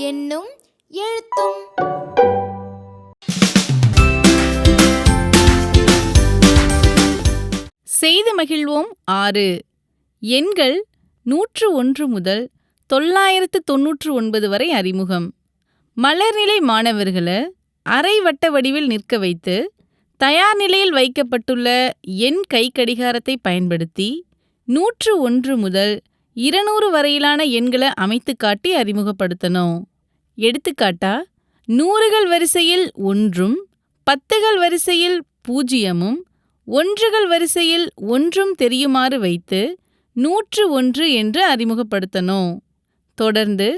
என்னும் எழுத்தும். செய்து மகிழ்வோம் ஆறு. எண்கள் நூற்று ஒன்று முதல் தொள்ளாயிரத்து தொன்னூற்று ஒன்பது வரை அறிமுகம். மலர்நிலை மாணவர்களை அரை வட்ட வடிவில் நிற்க வைத்து தயார் நிலையில் வைக்கப்பட்டுள்ள எண் கை கடிகாரத்தை பயன்படுத்தி நூற்று ஒன்று முதல் இருநூறு வரையிலான எண்களை அமைத்து காட்டி அறிமுகப்படுத்தணும். எடுத்துக்காட்டா நூறுகள் வரிசையில் ஒன்றும் பத்துகள் வரிசையில் பூஜ்ஜியமும் ஒன்றுகள் வரிசையில் ஒன்றும் தெரியுமாறு வைத்து நூற்று ஒன்று என்று அறிமுகப்படுத்தணும். தொடர்ந்து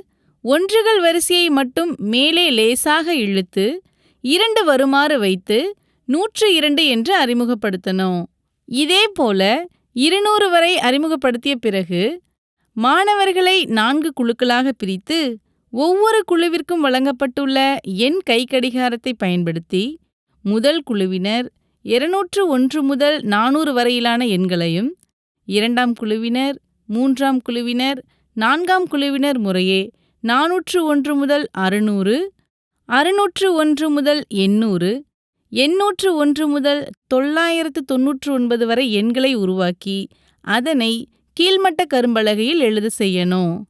ஒன்றுகள் வரிசையை மட்டும் மேலே லேசாக இழுத்து இரண்டு வருமாறு வைத்து நூற்று இரண்டு என்று அறிமுகப்படுத்தணும். இதே போல இருநூறு வரை அறிமுகப்படுத்திய பிறகு மாணவர்களை நான்கு குழுக்களாக பிரித்து ஒவ்வொரு குழுவிற்கும் வழங்கப்பட்டுள்ள எண் கை கடிகாரத்தை பயன்படுத்தி முதல் குழுவினர் இருநூற்று ஒன்று முதல் நானூறு வரையிலான எண்களையும் இரண்டாம் குழுவினர் மூன்றாம் குழுவினர் நான்காம் குழுவினர் முறையே நானூற்று ஒன்று முதல் அறுநூறு அறுநூற்று ஒன்று முதல் எண்ணூறு எண்ணூற்று ஒன்று முதல் தொள்ளாயிரத்து தொன்னூற்று ஒன்பது வரை எண்களை உருவாக்கி அதனை கீழ்மட்ட கரும்பலகையில் எழுத செய்யணும்.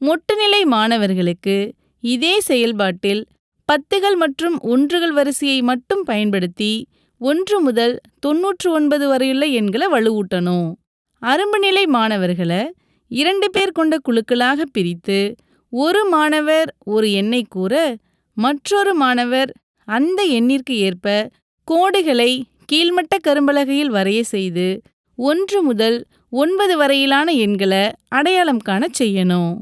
மொட்டுநிலை மாணவர்களுக்கு இதே செயல்பாட்டில் பத்துகள் மற்றும் ஒன்றுகள் வரிசையை மட்டும் பயன்படுத்தி ஒன்று முதல் தொன்னூற்று ஒன்பது வரையுள்ள எண்களை வலுவூட்டணும். அரும்பு நிலை மாணவர்களை இரண்டு பேர் கொண்ட குழுக்களாக பிரித்து ஒரு மாணவர் ஒரு எண்ணை கூற மற்றொரு மாணவர் அந்த எண்ணிற்கு ஏற்ப கோடுகளை கீழ்மட்ட கரும்பலகையில் வரைய செய்து ஒன்று முதல் ஒன்பது வரையிலான எண்களை அடையாளம் காணச் செய்யணும்.